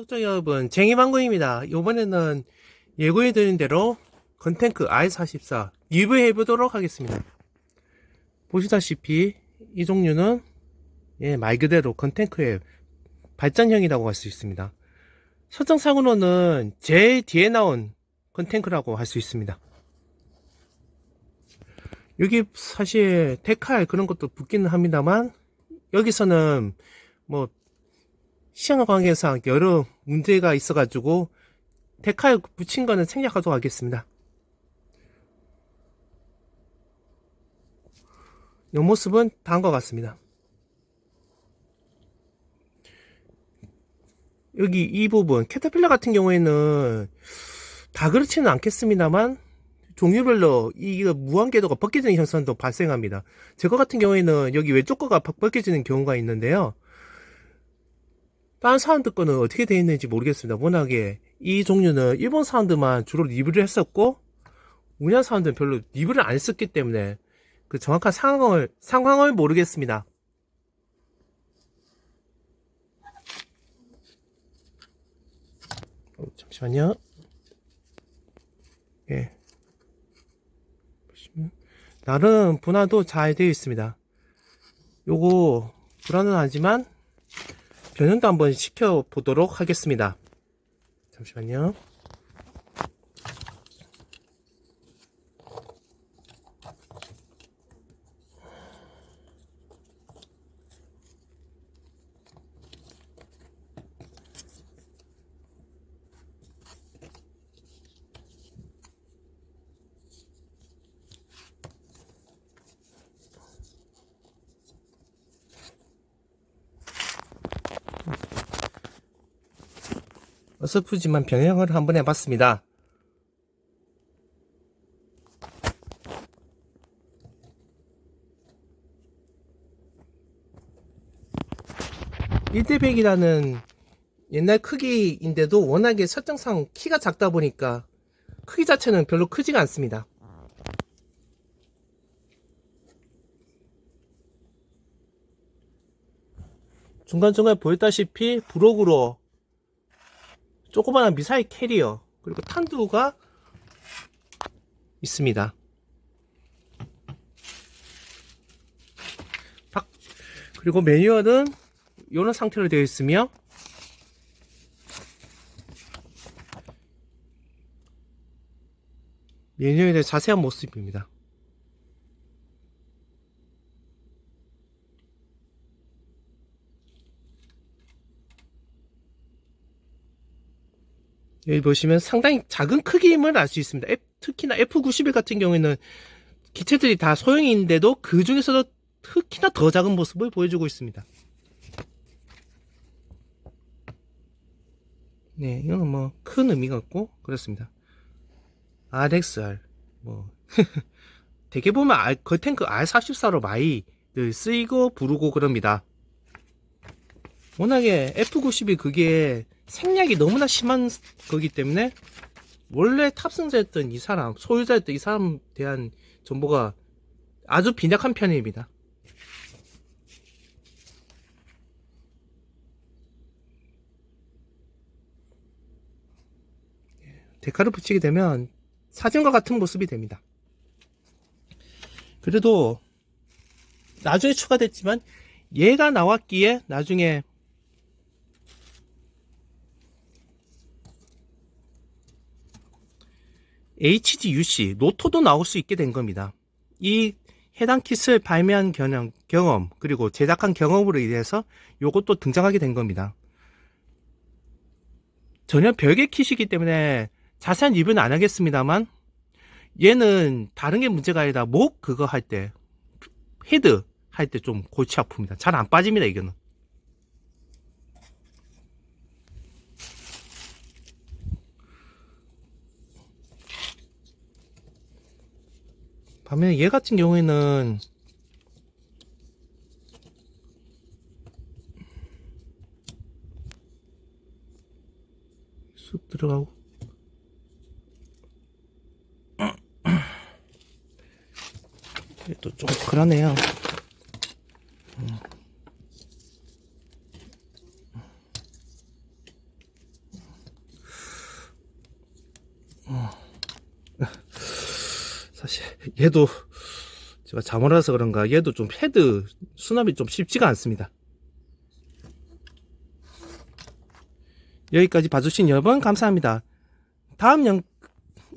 구독자 여러분 쟁이방구입니다. 이번에는 예고해드린 대로 건탱크 i44 리뷰해 보도록 하겠습니다. 보시다시피 이 종류는 예, 말 그대로 건탱크의 발전형이라고 할 수 있습니다. 설정상으로는 제일 뒤에 나온 건탱크라고 할 수 있습니다. 여기 사실 데칼 그런 것도 붙기는 합니다만 여기서는 뭐 시간 관계상 여러 문제가 있어가지고 데칼 붙인 거는 생략하도록 하겠습니다. 이 모습은 다음과 같습니다. 여기 이 부분 캐터필러 같은 경우에는 다 그렇지는 않겠습니다만 종류별로 이거 무한궤도가 벗겨지는 현상도 발생합니다. 제거 같은 경우에는 여기 왼쪽 거가 벗겨지는 경우가 있는데요. 다른 사람들 거는 어떻게 되어 있는지 모르겠습니다. 워낙에 이 종류는 일본 사람들만 주로 리뷰를 했었고 우리나라 사람들은 별로 리뷰를 안 했었기 때문에 그 정확한 상황을 상황을 모르겠습니다. 어, 잠시만요. 예. 보시면 나름 분할도 잘 되어 있습니다. 요거 불안은 하지만 변형도 한번 시켜보도록 하겠습니다. 잠시만요. 어설프지만 변형을 한번 해봤습니다. 일대백이라는 옛날 크기인데도 워낙에 설정상 키가 작다 보니까 크기 자체는 별로 크지가 않습니다. 중간중간 보였다시피 부록으로 조그마한 미사일 캐리어 그리고 탄두가 있습니다. 박- 그리고 매뉴얼은 이런 상태로 되어 있으며 매뉴얼의 자세한 모습입니다. 여기 보시면 상당히 작은 크기임을 알 수 있습니다. F- 특히나 F91 같은 경우에는 기체들이 다 소형인데도 그 중에서도 특히나 더 작은 모습을 보여주고 있습니다. 네, 이거는 뭐큰 의미가 없고 그렇습니다. RXR 뭐 대개 보면 R, 거탱크 R44로 많이 늘 쓰이고 부르고 그럽니다. 워낙에 F91 그게 생략이 너무나 심한 거기 때문에 원래 탑승자였던 이 사람, 소유자였던 이 사람에 대한 정보가 아주 빈약한 편입니다. 데카를 붙이게 되면 사진과 같은 모습이 됩니다. 그래도 나중에 추가됐지만 얘가 나왔기에 나중에 HDUC, 노토도 나올 수 있게 된 겁니다. 이 해당 킷을 발매한 경험, 경험 그리고 제작한 경험으로 인해서 요것도 등장하게 된 겁니다. 전혀 별개 킷이기 때문에 자세한 리뷰는 안 하겠습니다만 얘는 다른 게 문제가 아니라 목 그거 할 때 헤드 할 때 좀 골치 아픕니다. 잘 안 빠집니다 이거는. 반면에 얘 같은 경우에는 쑥 들어가고 또좀 그러네요. 얘도 제가 와서 그런가 얘도 좀 헤드 수납이 좀 쉽지가 않습니다. 여기까지 봐주신 여러분 감사합니다. 다음 영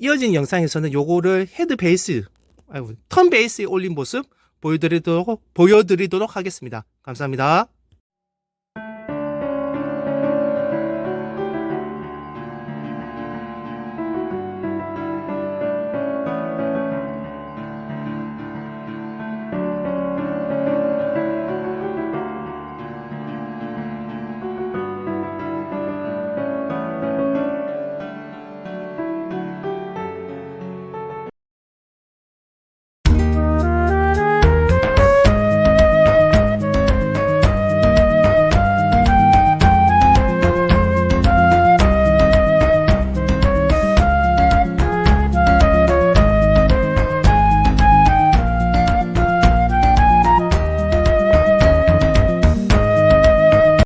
이어진 영상에서는 요거를 헤드 베이스 아이고 턴 베이스에 올린 모습 보여드리도록 보여드리도록 하겠습니다. 감사합니다.